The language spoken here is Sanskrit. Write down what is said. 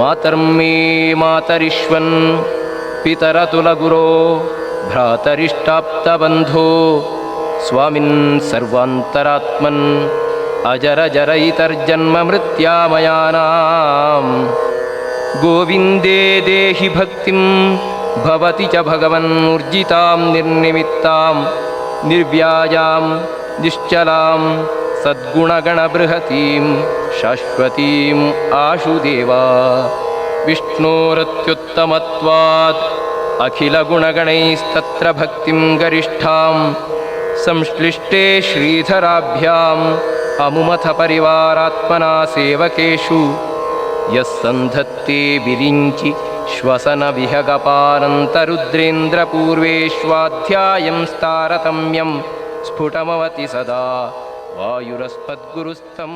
मातर्मे मातरिष्वन् पितरतुलगुरो भ्रातरिष्टाप्तबन्धो स्वामिन् सर्वान्तरात्मन् अजरजरयितर्जन्ममृत्यामयानाम् गोविन्दे देहि भक्तिं भवति च भगवन्मूर्जितां निर्निमित्तां निर्व्याजां निश्चलां सद्गुणगणबृहतीं शाश्वतीम् आशुदेवा विष्णोरत्युत्तमत्वात् अखिलगुणगणैस्तत्र भक्तिं गरिष्ठां संश्लिष्टे श्रीधराभ्याम् अमुमथ परिवारात्मना सेवकेषु। यः सन्धत्ते विरिञ्चि श्वसनविहगपानन्तरुद्रेन्द्रपूर्वेष्वाध्यायं स्तारतम्यं स्फुटमवति सदा వాయురస్మద్గురుస్తం